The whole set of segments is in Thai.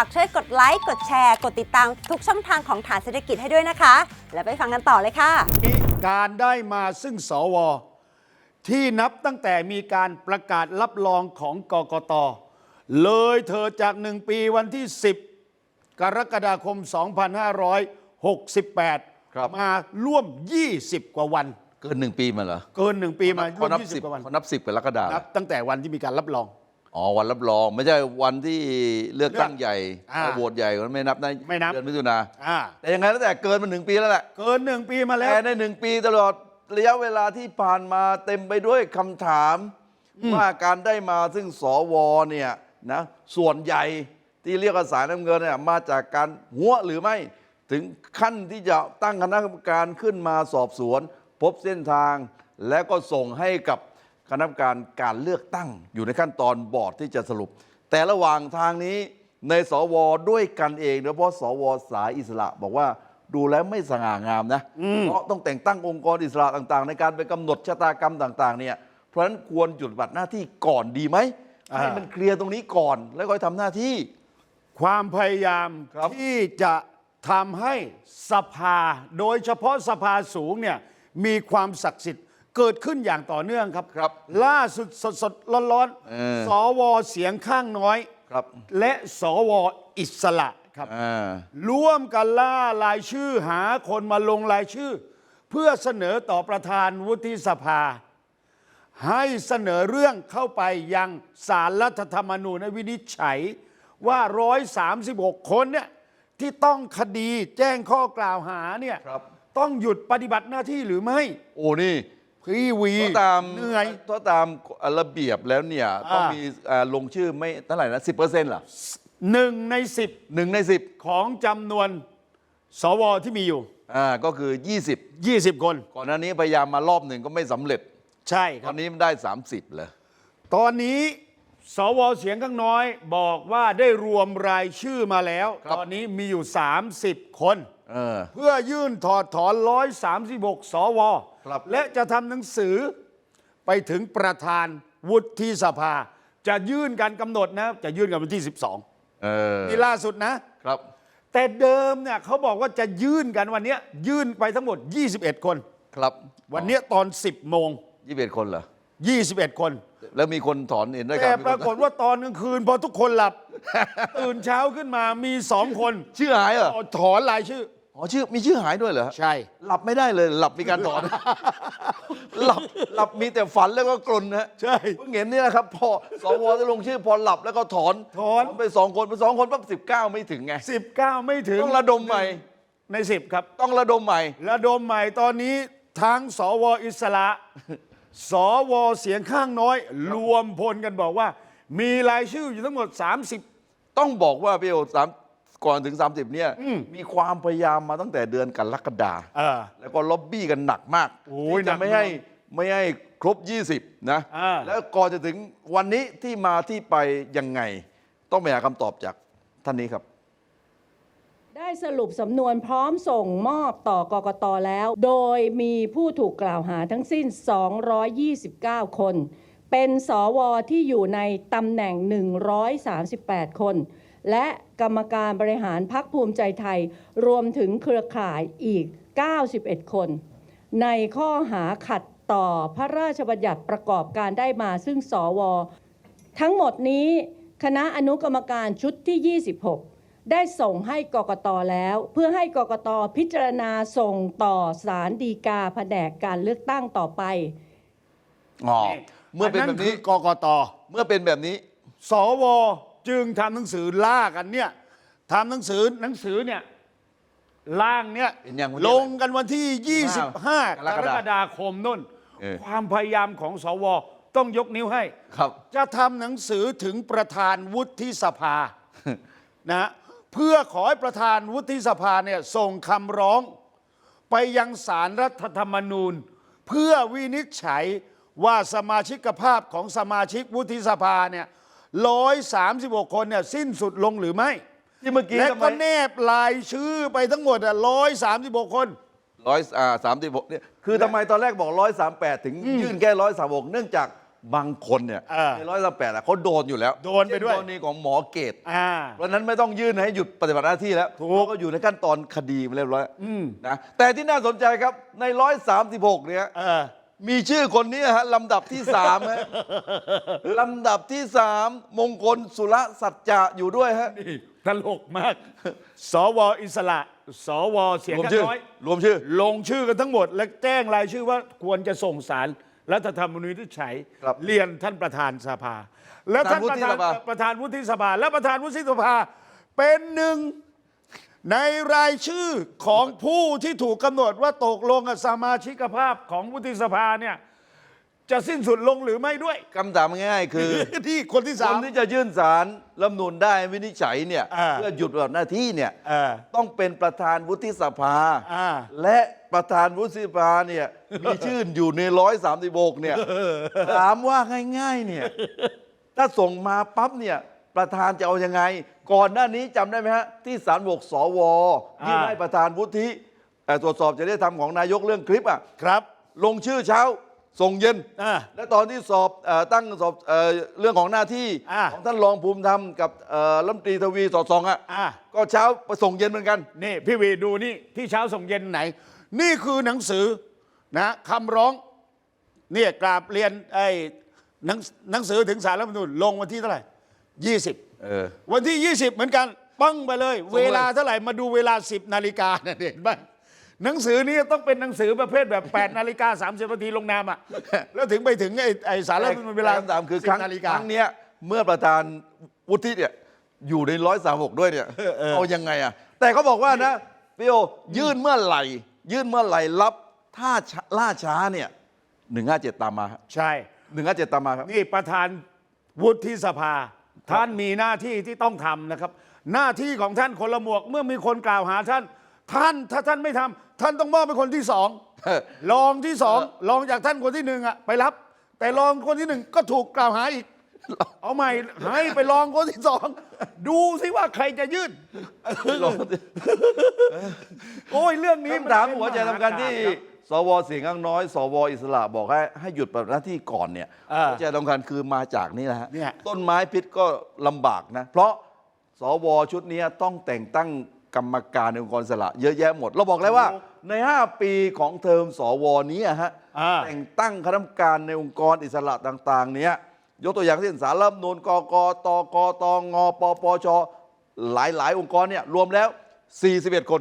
ฟังฝากช่วยกดไลค์ กดแชร์ กดติดตามทุกช่องทางของฐานเศรษฐกิจให้ด้วยนะคะ แล้วไปฟังกันต่อเลยค่ะการได้มาซึ่งสว ที่นับตั้งแต่มีการประกาศรับรองของกกต เลยเธอจากหนึ่งปีวันที่ 10 กรกฎาคม 2568 ครับ มาร่วม 20 กว่าวัน เกินหนึ่งปีมาเหรอเกินหนึ่งปีมาร่วเขามนับสิบ20 กว่าวัน เขานับสิบกรกฎาคนับมตั้งแต่วันที่มีการรับรอง อ๋อวันรับรองไม่ใช่วันที่เลือกตั้งเลือกใหญ่อ่าเอาโหวตใหญ่ก็ไม่นับนะไม่นับ เดือนมิถุนาอ่าแต่ยังไงแล้วแต่เกินมาหนึ่งปีแล้วแหละเกินหนึ่งปีมาแล้วแต่ในหนึ่งปีตลอดระยะเวลาที่ผ่านมาเต็มไปด้วยคำถาม ว่าการได้มาซึ่งสวเนี่ยนะส่วนใหญ่ที่เรียกว่าสายน้ำเงินเนี่ยมาจากการหัวหรือไม่ ถึงขั้นที่จะตั้งคณะกรรมการขึ้นมาสอบสวน พบเส้นทาง และก็ส่งให้กับ คณะกรรมการการเลือกตั้งอยู่ในขั้นตอนบอร์ดที่จะสรุป แต่ระหว่างทางนี้ในสวด้วยกันเองโดยเฉพาะสวสายอิสระบอกว่าดูแล้วไม่สง่างามนะ เพราะต้องแต่งตั้งองค์กรอิสระต่างๆ ในการไปกำหนดชะตากรรมต่าง ๆ เนี่ย เพราะฉะนั้นควรหยุดปฏิบัติหน้าที่ก่อนดีไหมอ่าให้มันเคลียร์ตรงนี้ก่อนแล้วก็ทำหน้าที่ ความพยายามครับที่จะทำให้สภา โดยเฉพาะสภาสูงเนี่ยมีความศักดิ์สิทธิ์ เกิดขึ้นอย่างต่อเนื่องครับ ครับล่าสุดสดสดร้อนร้อนๆเออ สวเสียงข้างน้อย ครับและสวอิสระครับ อ่าร่วมกันล่ารายชื่อหาคนมาลงรายชื่อ เพื่อเสนอต่อประธานวุฒิสภา ให้เสนอเรื่องเข้าไปยังสารรัฐธรรมนูญให้วินิจฉัยว่า 136 คนเนี่ยที่ต้องคดีแจ้งข้อกล่าวหาเนี่ยครับ ต้องหยุดปฏิบัติหน้าที่หรือไม่ โอ้นี่ พี่วีถ้าตามเหนื่อยถ้าตามระเบียบแล้วเนี่ยต้องอ่ามีมีอ่าลงชื่อไม่เท่าไหร่นะสิบเปอร์เซ็นต์หรอหนึ่งในสิบหนึ่งในสิบของจำนวนสวที่มีอยู่ อ่าก็คือ 20 20 คน ก่อนหน้านี้พยายามมารอบหนึ่งก็ไม่สำเร็จ ใช่คตรัอบ นนี้มันได้ 30เลยตอนนี้สวเสียงข้างน้อยบอกว่าได้รวมรายชื่อมาแล้วครับตอนนี้มีอยู่ 30 คน เออ เพื่อยื่นถอดถอน 136 สวครับ และจะทำหนังสือไปถึงประธานวุฒิสภา จะยื่นการกำหนดนะจะยื่นกันวันที่ 12เออนี่ล่าสุดนะครับ แต่เดิมเนี่ยเขาบอกว่าจะยื่นกันวันเนี้ยยื่นไปทั้งหมด 21 คน ครับวันเนี้ยตอน 10 โมง ยี่สิบเอ็ดคนเหรอ 21 คน แล้วมีคนถอนเห็นได้คแต่รับปรากฏว่าตอนกลางคืน พอทุกคนหลับ ตื่นเช้าขึ้นมามีสองคน ชื่อหายเหรอถอนรายชื่อ อ๋อชื่อมีชื่อหายด้วยเหรอใช่ หลับไม่ได้เลย หลับมีการถอน หลับหลับมีแต่ฝันแล้วก็กลนนะใช่ เพิ่งเห็นนี่นะครับ พอสวจะลงชื่อพอหลับแล้วก็ถอนถอน ไปสองคนไปสองคนปั๊บสิบเก้าไม่ถึงไง 19 ไม่ถึงต้องระดมใหม่ ใน 10 ครับ ต้องระดมใหม่ ระดมใหม่ตอนนี้ทั้งสวอิสระ สวเสียงข้างน้อย รวมพลกันบอกว่า มีรายชื่ออยู่ทั้งหมด 30 ต้องบอกว่าพี่โอสาม ก่อนถึง 30 เนี่ย มีความพยายามมาตั้งแต่เดือนกรกฎาเออ แล้วก็ล็อบบี้กันหนักมากโอ้ยที่จะหนักไม่ให้มากไม่ให้ครบ 20 นะ อ่า แล้วก่อนจะถึงวันนี้ที่มาที่ไปยังไง ต้องไปหาคำตอบจากท่านนี้ครับ ได้สรุปสำนวนพร้อมส่งมอบต่อกกตแล้ว โดยมีผู้ถูกกล่าวหาทั้งสิ้น 229 คน เป็นสวที่อยู่ในตำแหน่ง 138 คน และกรรมการบริหารพักภูมิใจไทย รวมถึงเครือข่ายอีก 91 คน ในข้อหาขัดต่อพระราชบัญญัติประกอบการได้มาซึ่งสว ทั้งหมดนี้ คณะอนุกรรมการชุดที่ 26 ได้ส่งให้กกตแล้ว เพื่อให้กกตพิจารณาส่งต่อสารดีกาแผนกการเลือกตั้งต่อไปอ๋อเมื่อเป็นแบบนี้คือกกตเมื่อเป็นแบบนี้ สว จึงทำหนังสือล่ากันเนี่ยทำหนังสือหนังสือเนี่ยล่างเนี่ยเป็นยังวันที่ลงกันวันที่ 25 กกรรกฎาคมกฎาคมนุ่น เออ ความพยายามของสว ต้องยกนิ้วให้ ครับ จะทำหนังสือถึงประธานวุฒิสภา นะฮะเพื่อขอให้ประธานวุฒิสภาเนี่ยส่งคำร้อง ไปยังสารรัฐธรรมนูญ เพื่อวินิจฉัยว่าสมาชิกภาพของสมาชิกวุฒิสภาเนี่ย ร้อยสามสิบคนเนี่ยสิ้นสุดลงหรือไม่ ที่เมื่อกี้และทำไมก็แนบลายชื่อไปทั้งหมดร้อยสามสิบคน ร้อยอ่าสามสิบหกเนี่ยคือทำไมตอนแรกบอกร้อยสามแปดถึงยื่นแค่ร้อยสามหกเนื่องจากบางคนเนี่ยเออในร้อยละแปดเขาโดนอยู่แล้วโดนไปด้วย เช่กรณีของหมอเกต อ่า เพราะฉะนั้นไม่ต้องยื่นให้หยุดปฏิบัติหน้าที่แล้วถูกเพราะก็อยู่ในขั้นตอนคดีมาเรียบร้อยอืม นะแต่ที่น่าสนใจครับในร้อยสามสิบหกเนี่ยเออ มีชื่อคนนี้ฮะลำดับที่สามฮะลำดับที่สามมงคลสุรสัจจะอยู่ด้วยฮะนี่ตลกมาก สวอิสระ สวเสียงรวมข้างชื่อน้อย รวมชื่อ ลงชื่อกันทั้งหมด และแจ้งรายชื่อว่าควรจะส่งสารรัฐธรรมนูญที่ใช้ครับเรียนท่านประธานสภา และท่านประธานประธานวุฒิสภาประธานวุฒิสภาและประธานวุฒิสภา เป็นหนึ่ง ในรายชื่อของผู้ที่ถูกกำหนดว่าตกลงกับสมาชิกภาพของวุฒิสภาเนี่ยจะสิ้นสุดลงหรือไม่ด้วย คำถามง่ายๆคือ ที่คนที่คสาม นที่จะยื่นสารรัฐธรรมนูนได้วินิจฉัยเนี่ยอ่า เพื่อหยุดปฏิบัติหน้าที่เนี่ยเออ ต้องเป็นประธานวุฒิสภา อ่า และประธานวุฒิสภาเนี่ยมีชื่ออยู่ในร้อยสามสิบกเนี่ยถามว่าง่ายๆเนี่ยถ้าส่งมาปั๊บเนี่ยประธานจะเอายังไง ก่อนหน้านี้จำได้ไหมฮะ ที่สารบกสวยื่นอ่าให้ประธานวุฒิเอ่อตรวจสอบจริยธรรมของนายกเรื่องคลิปอะครับลงชื่อเช้าส่งเย็น อ่า และตอนที่สอบเออตั้งสอบเออเรื่องของหน้าที่อ่า ของท่านรองภูมิธรรมกับเอ่อรัฐมนตรีทวีสอดส่องอะอ่า ก็เช้าไปส่งเย็นเหมือนกัน นี่พี่วีดูนี่ที่เช้าส่งเย็นไหน นี่คือหนังสือนะคำร้องเนี่ยกราบเรียนไอ้หนังหนังสือถึงสารรัฐธรรมนูญลงวันที่เท่าไหร่20 เออ วันที่ 20 เหมือนกันปั้งไปเลยส่งเลย เวลาเท่าไหร่มาดูเวลา 10 นาฬิกาเนี่ยเห็นไหมหนังสือนี้ต้องเป็นหนังสือประเภทแบบ 8 นาฬิกา 30นาทีลงนามอะ แล้วถึงไปถึงไอ้ไอ้สารรัฐธรรมนูญเวลาแต่คำถามคือ10ครั้งนาฬิคการั้งเนี้ยเมื่อประธานวุฒิเนี่ยอยู่ในร้อยสามหกด้วยเนี่ยเอายังไงอะแต่เขาบอกว่านะพี่โอยื่นเมื่อไหร่ ยื่นเมื่อไหร่รับถ้าช้าล่าช้าเนี่ยหนึ่งห้าเจ็ดตามมาใช่ หนึ่งห้าเจ็ดตามมาครับ นี่ประธานวุฒิสภา ท่านมีหน้าที่ที่ต้องทำนะครับ หน้าที่ของท่านคนละหมวกเมื่อมีคนกล่าวหาท่าน ท่านถ้าท่านไม่ทำท่านต้องมอบเป็นคนที่สองเออ รองที่สองรองจากท่านคนที่หนึ่งอะไปรับ แต่รองคนที่หนึ่งก็ถูกกล่าวหาอีก เอาใหม่ให้ไปรองคนที่สองดูสิว่าใครจะยื่นโอ้ยเรื่องนี้นคำถามเป็นหัวใจสำคัญที่ มหากาพครับ สวเสียงข้างน้อย สวอิสระบอกให้ให้หยุดปฏิบัติหน้าที่ก่อนเนี่ยเออหัวใจสำคัญคือมาจากนี่แหละฮะเนี่ย ต้นไม้พิษก็ลำบากนะ เพราะสวชุดนี้ต้องแต่งตั้งกรรมการในองค์กรอิสระ เยอะแยะหมด เราบอกเลยว่า ใน 5 ปีของเทอมสวนี้อะฮะ อ่า แต่งตั้งคณะกรรมการในองค์กรอิสระต่าง ๆ เนี้ยยกตัวอย่างเช่นสารรัฐธรรมนูลกกตกตงปปชหลาย ๆ องค์กรเนี่ยรวมแล้ว 41 คน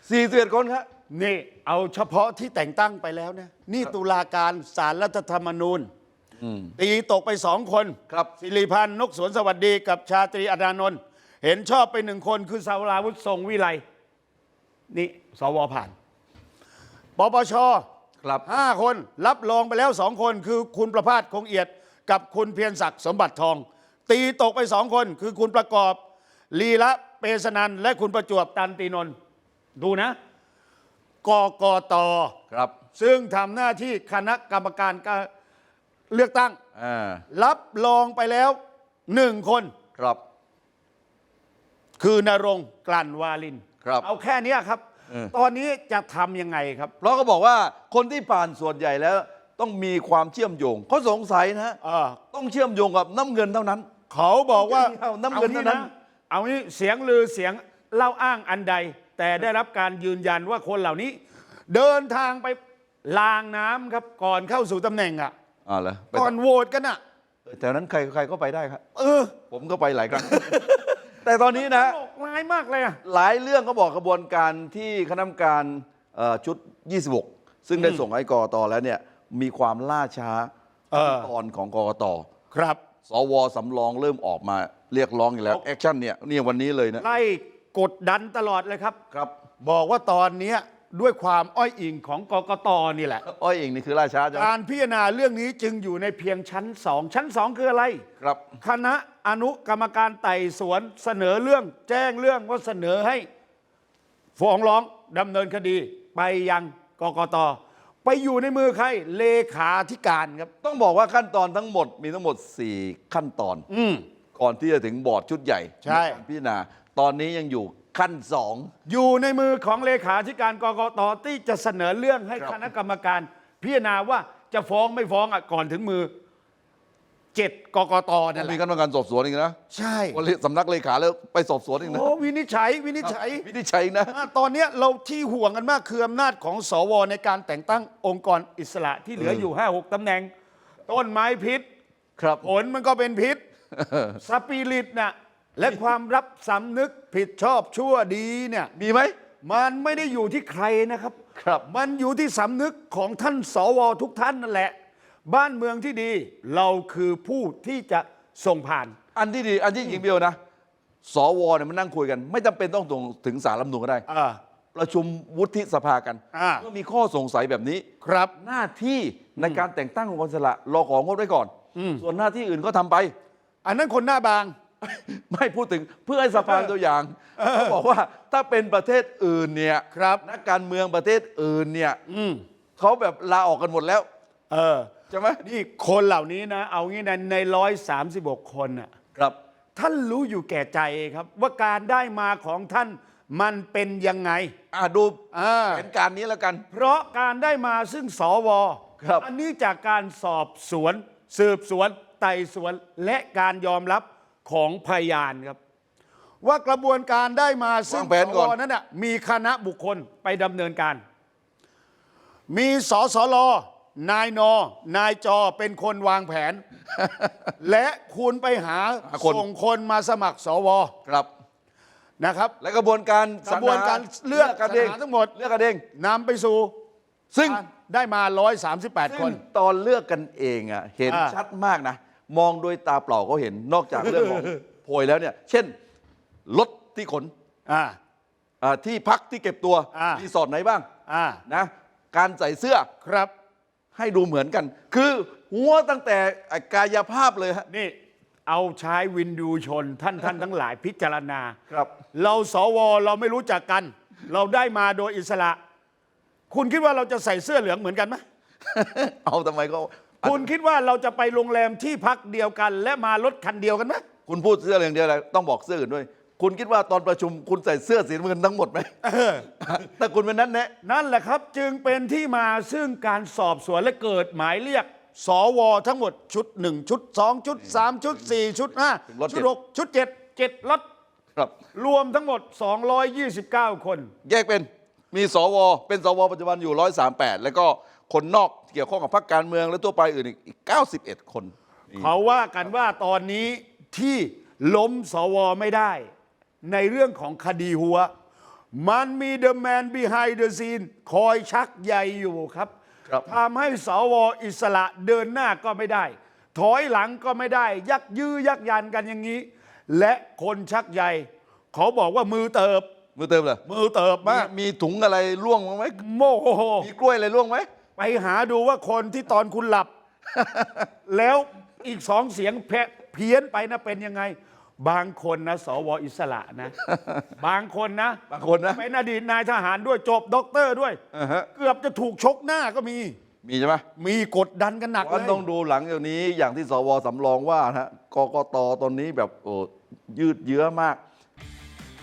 41 คนครับ นี่เอาเฉพาะที่แต่งตั้งไปแล้วนะนี่ตุลาการสารรัฐธรรมนูญตีตกไปสองคนครับสิริพันธ์นกสวนสวัสดีกับชาตรีอดานนท์เห็นชอบไปหนึ่งคนคือสาราวุฒิทรงวิไลนี่สวผ่านปปชครับห้าคนรับรองไปแล้วสองคนคือคุณประภาสคงเอียด กับคุณเพียรศักดิ์สมบัติทอง ตีตกไปสองคนคือคุณประกอบ ลีละเปสนันและคุณประจวบตันตีนนท์ดูนะ กกตครับ ซึ่งทำหน้าที่คณะกรรมการการเลือกตั้ง อ่า รับรองไปแล้วหนึ่งคน ครับ คือนรงค์กลั่นวาลินครับเอาแค่เนี้ยครับ เออ ตอนนี้จะทำยังไงครับ เพราะก็บอกว่าคนที่ผ่านส่วนใหญ่แล้ว ต้องมีความเชื่อมโยงเขาสงสัยนะเออต้องเชื่อมโยงกับน้ำเงินเท่านั้น เขาบอกว่าเอาน้ำเงินเท่านั้น เอานี้เสียงลือเสียงเล่าอ้างอันใด แต่ได้รับการยืนยันว่าคนเหล่านี้ เดินทางไปลางน้ำครับก่อนเข้าสู่ตำแหน่งอะ อ่าเหรอไปก่อนโหวตกันอะ แถวนั้นใครใครก็ไปได้ครับ เออผมก็ไปหลายครั้ง แต่ตอนนี้นะตลกร้ายมากเลยอะ หลายเรื่องก็บอกกระบวนการที่คณะกรรมการเอ่อชุด 26 ซึ่งได้ส่งให้กรกตแล้วเนี่ยมีความล่าช้าเออ ขั้นตอนของกรกตครับ สวสำรองเริ่มออกมาเรียกร้องอีกแล้ว แอคชั่นเนี่ยเนี่ยวันนี้เลยนะ ไล่ กดดันตลอดเลยครับ ครับ บอกว่าตอนเนี้ยด้วยความอ้อยอิงของกกตนี่แหละ อ้อยเองนี่คือล่าช้าใช่ไหมการพิจารณาเรื่องนี้จึงอยู่ในเพียงชั้นสองชั้นสองคืออะไร ครับ คณะอนุกรรมการไต่สวนเสนอเรื่องแจ้งเรื่องว่าเสนอให้ฟ้องร้องดำเนินคดี ไปยังกกตไปอยู่ในมือใครเลขาธิการครับ ต้องบอกว่าขั้นตอนทั้งหมดมีทั้งหมด 4 ขั้นตอน อืม ก่อนที่จะถึงบอร์ดชุดใหญ่ใช่ นการพิจารณา ตอนนี้ยังอยู่ขั้นสอง อยู่ในมือของเลขาธิการกกตที่จะเสนอเรื่องให้ครับ คณะกรรมการพิจารณาว่าจะฟ้องไม่ฟ้องอะก่อนถึงมือเจ็ดกกตนั่นแหมีละคณะกรรมการสอบสวนอีกนะใช่วันนี้สำนักเลขาแล้วไปสอบสวนอีกนะโอ้วินิจฉัยวินิจฉัย วินิจฉัยนะ อะตอนเนี้ยเราที่ห่วงกันมากคืออำนาจของสวในการแต่งตั้งองค์กรอิสระที่เหลืออยู่ 5 6ตำแหน่ง ต้นไม้พิษครับ ผลมันก็เป็นพิษ สปิริตน่ะ และความรับสำนึกผิดชอบชั่วดีเนี่ย มีไหม มันไม่ได้อยู่ที่ใครนะครับ ครับ มันอยู่ที่สำนึกของท่านสวทุกท่านนั่นแหละ บ้านเมืองที่ดีเราคือผู้ที่จะส่งผ่าน อันที่ดี อันที่จริงเบียวนะ สวเนี่ยมันนั่งคุยกัน ไม่จำเป็นต้องถึงสารรัฐธรรมนูญก็ได้ อ่า ประชุมวุฒิสภากันอ่า เมื่อมีข้อสงสัยแบบนี้ ครับ หน้าที่ในการแต่งตั้งองค์กรอิสระรอของงดไว้ก่อน ส่วนหน้าที่อื่นก็ทำไป อันนั้นคนหน้าบาง ไม่พูดถึงเพื่อให้สภาเป็นตัวอย่างเขาบอกว่าถ้าเป็นประเทศอื่นเนี่ยครับนักการเมืองประเทศอื่นเนี่ยอืมเขาแบบลาออกกันหมดแล้วเออ ใช่ไหมนี่คนเหล่านี้นะ เอางี้นะในร้อยสามสิบกคนน่ะครับ ท่านรู้อยู่แก่ใจครับ ว่าการได้มาของท่านมันเป็นยังไงอ่าดูอ่าแผนการนี้แล้วกัน เพราะการได้มาซึ่งสวครับ อันนี้จากการสอบสวน สืบสวน ไต่สวนและการยอมรับ ของพยานครับ ว่ากระบวนการได้มาซึ่งวางแผนสก่อนวนั้นน่ะมีคณะบุคคลไปดำเนินการ มีสสลนายนนายจอเป็นคนวางแผน และคุณไปหาหาคน ส่งคนมาสมัครสวครับ นะครับ และกระบวนการกระบวนการเลือกกันเองสรรหาทั้งหมด เลือกกันเอง นำไปสู่ซึ่ง การได้มา 138คนซึ่งตอนเลือกกันเองอะเห็นอ่า ชัดมากนะ มองโดยตาเปล่าก็เห็นนอกจากเรื่องของ โพยแล้วเนี่ย เช่นรถที่ขนอ่า อ่าที่พักที่เก็บตัวอ่ารีสอร์ทไหนบ้างอ่า นะการใส่เสื้อครับ ให้ดูเหมือนกัน คือหัวตั้งแต่กายภาพเลยฮะ นี่เอาใช้วินดูชนท่านท่านทั้งหลายพิจารณาครับ เราสวเราไม่รู้จักกัน เราได้มาโดยอิสระ คุณคิดว่าเราจะใส่เสื้อเหลืองเหมือนกันไหม เอาทำไมก็ คุณคิดว่าเราจะไปโรงแรมที่พักเดียวกัน และมารถคันเดียวกันไหมคุณพูดเสื้ออย่างเดียวเลยต้องบอกเสื้ออื่นด้วย คุณคิดว่าตอนประชุมคุณใส่เสื้อสีน้ำเงินทั้งหมดไหมแต่คุณเป็นนั้นแนะนั่นแหละครับ จึงเป็นที่มาซึ่งการสอบสวนและเกิดหมายเรียกสวทั้งหมดชุด 1 ชุด 2 ชุด 3 ชุด 4 ชุด 5 ชุด 6 ชุด 7 7ล็อตครับรวมทั้งหมด 229 คน แยกเป็นมีสว เป็นสวปัจจุบันอยู่ 138 แล้วก็คนนอก เกี่ยวข้องกับพรรคการเมืองและทั่วไปอื่นอีกอีก91 คนนี่เขาว่ากันว่าตอนนี้ที่ล้มสวไม่ได้ ในเรื่องของคดีหัว มันมี the man behind the scene คอยชักใยอยู่ครับครับทำให้สวอิสระเดินหน้าก็ไม่ได้ ถอยหลังก็ไม่ได้ ยักยื้อยักยันกันอย่างนี้ และคนชักใยเขาบอกว่ามือเติบมือเติมเลยมือเติบมามากมีถุงอะไรร่วงบ้างไหมโมโหมีกล้วยอะไรร่วงไหม ไปหาดูว่าคนที่ตอนคุณหลับ แล้วอีกสองเสียงแพะเพี้ยนไปนะเป็นยังไง บางคนนะสวอิสระนะ บางคนนะบางคนนะ เป็นอดีตนายทหารด้วยจบด็อกเตอร์ด้วย อ่าฮะ เกือบจะถูกชกหน้าก็มี มีใช่ไหมมีกดดันกันหนักเลวันยต้องดูหลังจากนี้อย่างที่สวสำรองว่านะฮะกกตตอนนี้แบบโอ้ยืดเยื้อมาก